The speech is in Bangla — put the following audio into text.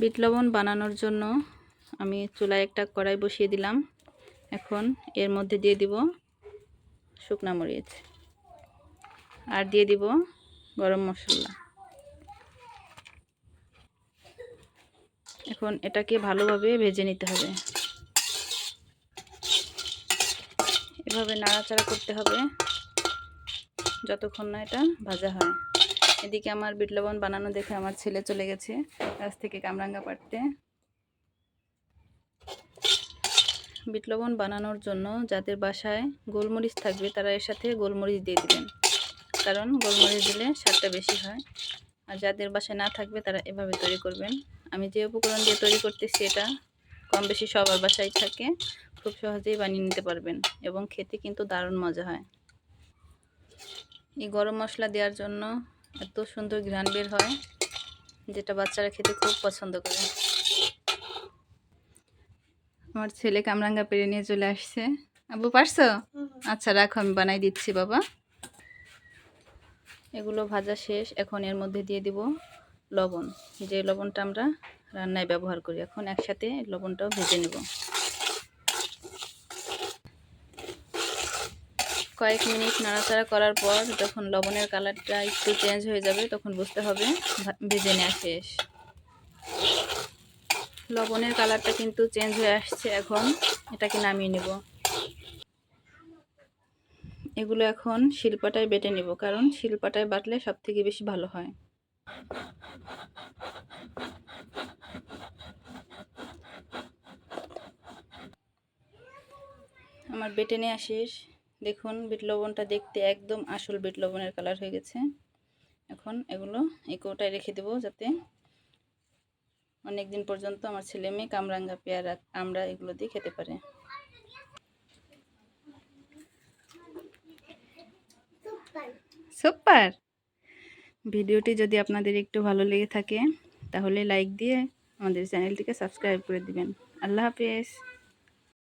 বিট লবণ বানানোর জন্য আমি চুলায় একটা কড়াই বসিয়ে দিলাম। এখন এর মধ্যে দিয়ে দিব শুকনা মরিচ। আর দিয়ে দিব গরম মশলা। এখন এটাকে ভালোভাবে ভেজে নিতে হবে। এভাবে নাড়াচাড়া করতে হবে। যতক্ষণ না এটা ভাজা হয়। এদিকে আমার বিট লবণ বানানো দেখে আমার ছেলে চলে গেছে গাছ থেকে কামরাঙ্গা পাড়তে। বিট লবণ বানানোর জন্য যাদের বাসায় গোলমরিচ থাকবে তারা এর সাথে গোলমরিচ দিয়ে দিবেন। কারণ গোলমরিচ দিলে স্বাদটা বেশি হয়। আর যাদের বাসায় না থাকবে তারা এভাবে তৈরি করবেন। আমি যে উপকরণ দিয়ে তৈরি করতেছি এটা কম বেশি সবার বাসায় থাকে। খুব সহজেই বানিয়ে নিতে পারবেন এবং খেতে কিন্তু দারুণ মজা হয়। এই গরম মশলা দেওয়ার জন্য এত সুন্দর ঘ্রাণ বের হয়, যেটা বাচ্চারা খেতে খুব পছন্দ করে। আমার ছেলে কামরাঙ্গা পেরে নিয়ে চলে আসছে। আব্বু, পারছ? আচ্ছা রাখো, আমি বানাই দিচ্ছি, বাবা। এগুলো ভাজা শেষ, এখন এর মধ্যে দিয়ে দিব লবণ। যে লবণটা আমরা রান্নায় ব্যবহার করি, এখন একসাথে লবণটাও ভেজে নেব। কয়েক মিনিট নাড়াচাড়া করার পর যখন লবণের কালারটা একটু চেঞ্জ হয়ে যাবে, তখন বুঝতে হবে ভেজে নেওয়া শেষ। লবণের কালারটা কিন্তু চেঞ্জ হয়ে আসছে এখন, এটাকে নামিয়ে নেব। এগুলো এখন শিলপাটায় বেটে নেব, কারণ শিলপাটায় বাটলে সব থেকে বেশি ভালো হয়। আমার বেটে নেওয়া শেষ। দেখুন বিট লবণটা দেখতে একদম আসল বিট লবণের কালার হয়ে গেছে। এখন এগুলো এই কৌটায় রেখে দেবো যাতে অনেক দিন পর্যন্ত আমার ছেলে মেয়ে কামরাঙ্গা পেয়ারা আমরা এগুলো দিয়ে খেতে পারে। সুপার। ভিডিওটি যদি আপনাদের একটু ভালো লেগে থাকে তাহলে লাইক দিয়ে আমাদের চ্যানেলটিকে সাবস্ক্রাইব করে দিবেন। আল্লাহ হাফিজ।